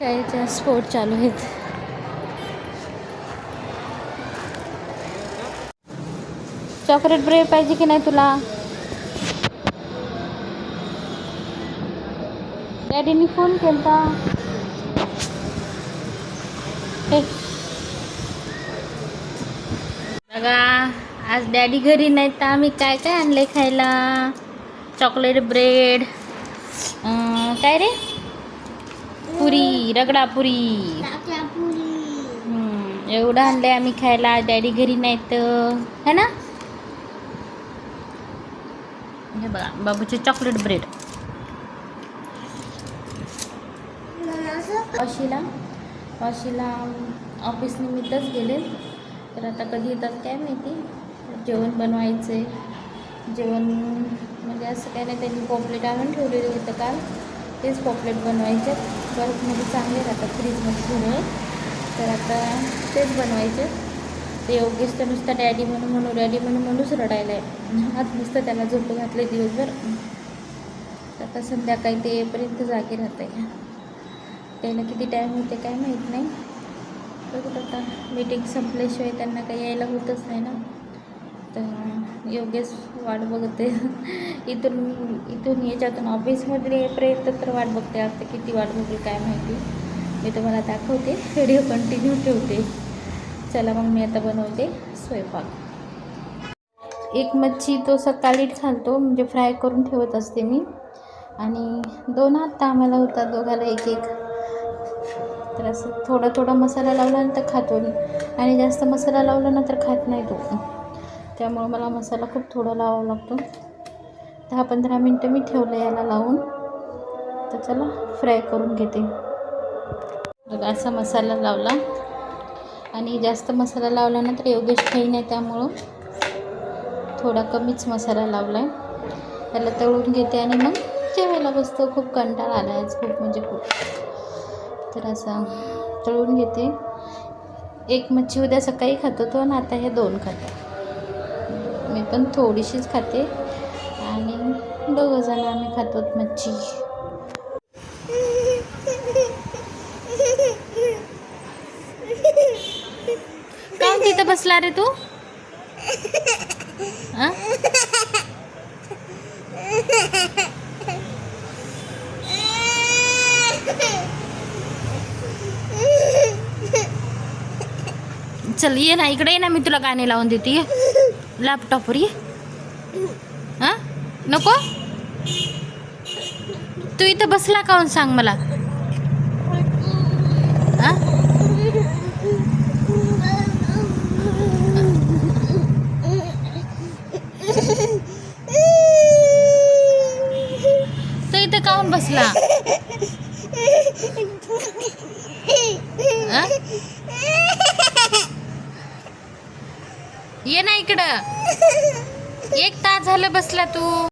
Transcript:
शाळेच्या स्पोर्ट चालू आहेत. चॉकलेट ब्रेड पाहिजे की नाही तुला? डॅडीनी फोन केलता. हे. बघा आज डॅडी घरी नाही तर आम्ही काय काय आणले खायला? चॉकलेट ब्रेड काय रे? पुरी रगडा पुरी. हम्म, एवढं आणलंय आम्ही खायला. डॅडी घरी नाही तर है ना? हे बघा बाबूचे चॉकलेट ब्रेड वाशीला वाशीला ऑफिस निमित्तच गेले. तर आता कधी येतात काय माहिती? जेवण बनवायचं आहे जेवण म्हणजे असं काय नाही त्यांनी पॉपलेट आणून ठेवलेले होतं काल. तेच पॉपलेट बनवायचे. बर्फमध्ये म्हणजे चांगले राहतात फ्रीजमध्ये ठेवून. तर आता तेच बनवायचे. ते योगेश तर नुसता डॅडी म्हणून म्हणू डॅडी म्हणून म्हणूच रडायला आहे आज नुसतं त्याला झोप घातले दिवसभर. आता संध्याकाळी ते येईपर्यंत जागे राहत आहे त्याला किती टाईम होते काय माहीत नाही. बघू आता. मीटिंग संपल्याशिवाय त्यांना काही यायला होतच नाही ना. तर योगेश वाट बघते. इथून इथून याच्यातून ऑफिसमध्ये येईपर्यंत तर वाट बघते. आता किती वाट बघेल काय माहिती. मी तुम्हाला दाखवते. व्हिडिओ कंटिन्यू ठेवते. चला मग मी आता बनवते स्वयंपाक. एक मच्छी तो सकाळीच घालतो म्हणजे फ्राय करून ठेवत असते मी. आणि दोन हात आम्हाला होता दोघाला एक एक. तर असं थोडा थोडा मसाला लावला ना तर खातो. आणि जास्त मसाला लावला ना तर खात नाही तो. त्यामुळं मला मसाला खूप थोडा लावावा लागतो. दहा पंधरा मिनटं मी ठेवलं याला लावून. तर चला फ्राय करून घेते. बघा असा मसाला लावला. आणि जास्त मसाला लावला ना तर योगेश खाई नाही त्यामुळं थोडा कमीच मसाला लावला आहे त्याला तळून घेते आणि मग जेवायला बसतो. खूप कंटाळा आला आहे खूप म्हणजे खूप. तर असा तळून घेते. एक मच्छी उद्या सकाळी खातो तो आणि आता हे दोन खातो. मी पण थोडीशीच खाते. आणि दोघं जण आम्ही खातो मच्छी. का हो तिथं बसला रे तू? चल ये ना इकडे ये ना मी तुला गाणे लावून देते ये. लॅपटॉपवर ये हां? नको? तू इथं बसला काहून सांग मला? हां? तू इथं काहून बसला? हां? ये ना इकडं. एक तास झालं बसला तू.